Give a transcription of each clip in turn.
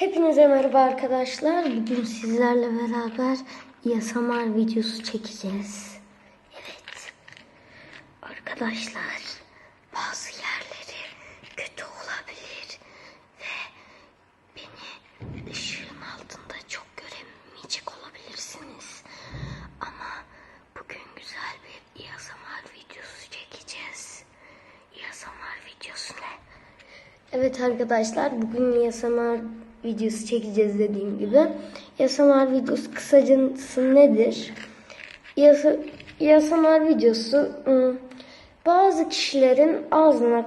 Hepinize merhaba arkadaşlar. Bugün sizlerle beraber ASMR videosu çekeceğiz. Evet. Arkadaşlar bazı yerleri kötü olabilir ve beni ışığın altında çok göremeyecek olabilirsiniz. Ama bugün güzel bir ASMR videosu çekeceğiz. ASMR videosu ne? Evet arkadaşlar bugün ASMR videosu çekeceğiz dediğim gibi. ASMR videosu kısacası nedir? ASMR videosu ım, bazı kişilerin ağzına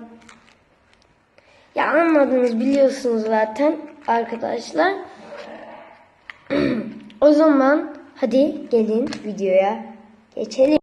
ya anladınız biliyorsunuz zaten arkadaşlar. o zaman hadi gelin videoya geçelim.